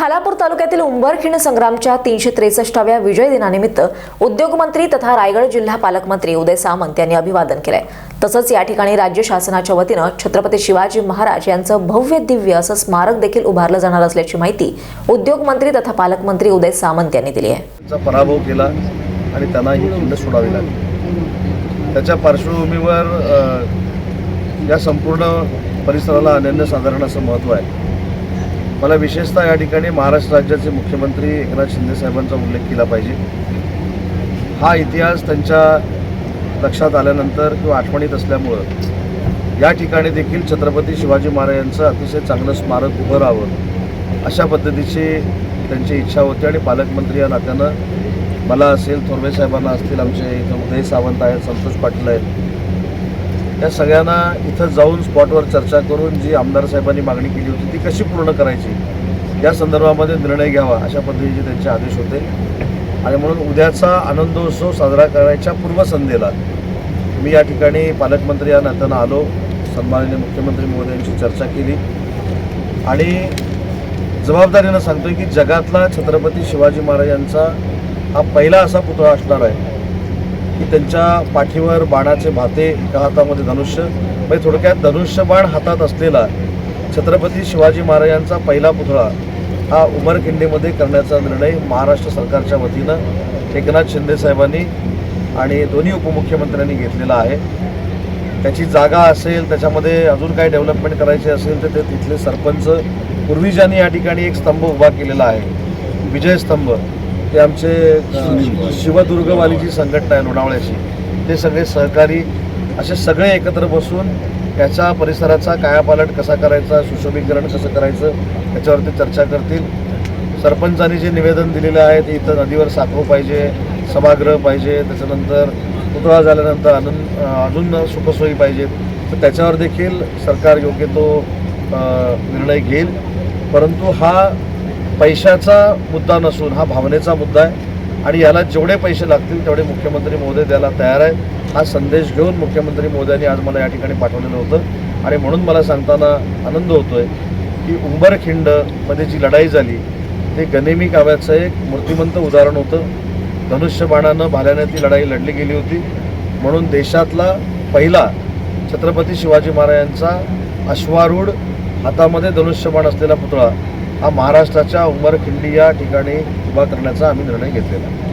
खालापूर तालुक्यातील उंबरखिण संग्रामच्या तीनशे त्रेसष्टाव्या विजय दिनानिमित्त उद्योगमंत्री तथा रायगड जिल्हा पालकमंत्री उदय सामंत यांनी अभिवादन केलंय. तसंच या ठिकाणी राज्य शासनाच्या वतीनं छत्रपती शिवाजी महाराज यांचं भव्य दिव्य असं स्मारक देखील उभारलं जाणार असल्याची माहिती उद्योगमंत्री तथा पालकमंत्री उदय सामंत यांनी दिली आहे. पराभव केला आणि त्यांना ही खिंड सोडावी लागली. त्याच्या पार्श्वभूमीवर या संपूर्ण परिसराला अनन्यसाधारण असं महत्त्व आहे. मला विशेषतः या ठिकाणी महाराष्ट्र राज्याचे मुख्यमंत्री एकनाथ शिंदे साहेबांचा उल्लेख केला पाहिजे. हा इतिहास त्यांच्या लक्षात आल्यानंतर किंवा आठवणीत असल्यामुळं या ठिकाणी देखील छत्रपती शिवाजी महाराजांचं अतिशय चांगलं स्मारक उभं राहावं अशा पद्धतीची त्यांची इच्छा होती आणि पालकमंत्री या नात्यानं मला असेल थोरवे साहेबांना असतील आमचे इथं उदय सावंत आहेत संतोष पाटील आहेत या सगळ्यांना इथं जाऊन स्पॉटवर चर्चा करून जी आमदार साहेबांनी मागणी केली होती ती कशी पूर्ण करायची? या संदर्भामध्ये निर्णय घ्यावा अशा पद्धतीचे त्यांचे आदेश होते. आणि म्हणून उद्याचा आनंदोत्सव साजरा करायच्या पूर्वसंध्येला मी या ठिकाणी पालकमंत्री या नात्यानं आलो सन्माननीय मुख्यमंत्री महोदयांची चर्चा केली. आणि जबाबदारीनं सांगतोय की जगातला छत्रपती शिवाजी महाराजांचा हा पहिला असा पुतळा असणार आहे. की त्यांच्या पाठीवर बाणाचे भाते एका हातामध्ये धनुष्य म्हणजे थोडक्यात धनुष्यबाण हातात असलेला छत्रपती शिवाजी महाराजांचा पहिला पुतळा हा उमरखिंडीमध्ये करण्याचा निर्णय महाराष्ट्र सरकारच्या वतीनं एकनाथ शिंदे साहेबांनी आणि दोन्ही उपमुख्यमंत्र्यांनी घेतलेला आहे. त्याची जागा असेल त्याच्यामध्ये अजून काही डेव्हलपमेंट करायची असेल तर ते तिथले सरपंच पूर्वीजांनी या ठिकाणी एक स्तंभ उभा केलेला आहे विजय स्तंभ ते आमचे शिवदुर्गवालीची संघटना आहे लोणावळ्याची. ते सगळे सहकारी असे सगळे एकत्र बसून त्याच्या परिसराचा कायापालट कसा करायचा सुशोभीकरण कसं करायचं त्याच्यावरती चर्चा करतील. सरपंचांनी जे निवेदन दिलेलं आहे ते इथं नदीवर साखरू पाहिजे सभागृह पाहिजे त्याच्यानंतर पुतळा झाल्यानंतर अजून अजून सुखसोयी पाहिजेत. तर त्याच्यावर देखील सरकार योग्य तो निर्णय घेईल. परंतु हा पैशाचा मुद्दा नसून हा भावनेचा मुद्दा आहे. आणि याला जेवढे पैसे लागतील तेवढे मुख्यमंत्री महोदय द्यायला तयार आहेत हा संदेश घेऊन मुख्यमंत्री महोदयांनी आज मला या ठिकाणी पाठवलेलं होतं. आणि म्हणून मला सांगताना आनंद होतोय की उंबरखिंडमध्ये जी लढाई झाली ते गनेमी काव्याचं एक मूर्तिमंत उदाहरण होतं. धनुष्यबाणानं भाल्याने ती लढाई लढली गेली होती. म्हणून देशातला पहिला छत्रपती शिवाजी महाराजांचा अश्वारूढ हातामध्ये धनुष्यबाण असलेला पुतळा हा महाराष्ट्राच्या उमरखिंडी या ठिकाणी उभा करण्याचा आम्ही निर्णय घेतलेला आहे.